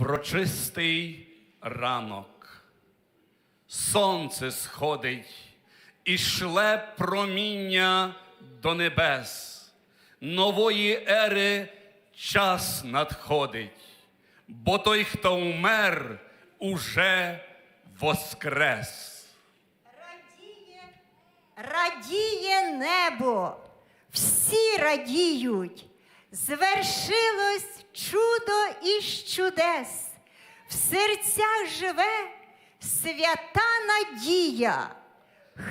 Врочистий ранок, сонце сходить і шле проміння до небес. Нової ери час надходить, бо той, хто вмер, уже воскрес. Радіє, радіє небо, всі радіють. Звершилось чудес. В серцях живе свята надія.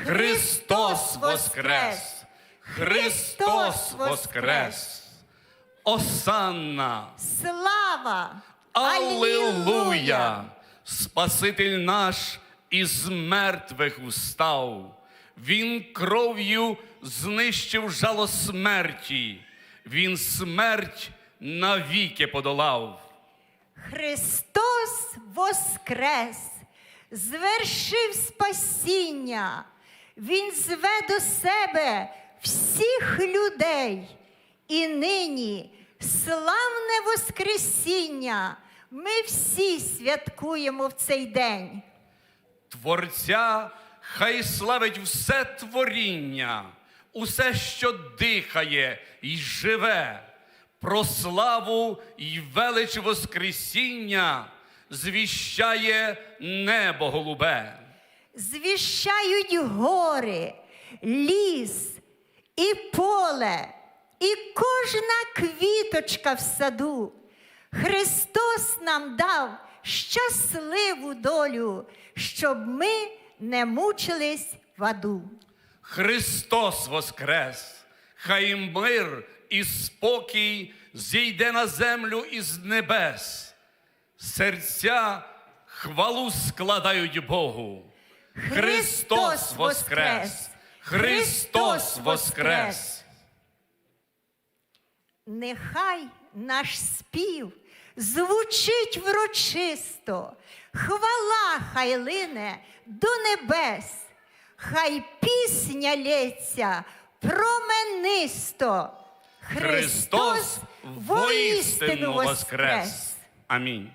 Христос воскрес! Христос воскрес! Осанна! Слава! Аллилуйя! Спаситель наш із мертвих устав. Він кров'ю знищив жало смерті. Він смерть навіки подолав. Христос воскрес, звершив спасіння. Він зве до себе всіх людей. І нині славне Воскресіння. Ми всі святкуємо в цей день. Творця хай славить все творіння, усе, що дихає і живе, про славу й велич Воскресіння звіщає небо голубе. Звіщають гори, ліс і поле, і кожна квіточка в саду. Христос нам дав щасливу долю, щоб ми не мучились в аду. Христос воскрес, хай мир і спокій зійде на землю із небес. Серця хвалу складають Богу. Христос воскрес! Христос воскрес! Нехай наш спів звучить врочисто, хвала хай лине до небес, хай пісня лється променисто. Христос воістину воскрес! Амінь.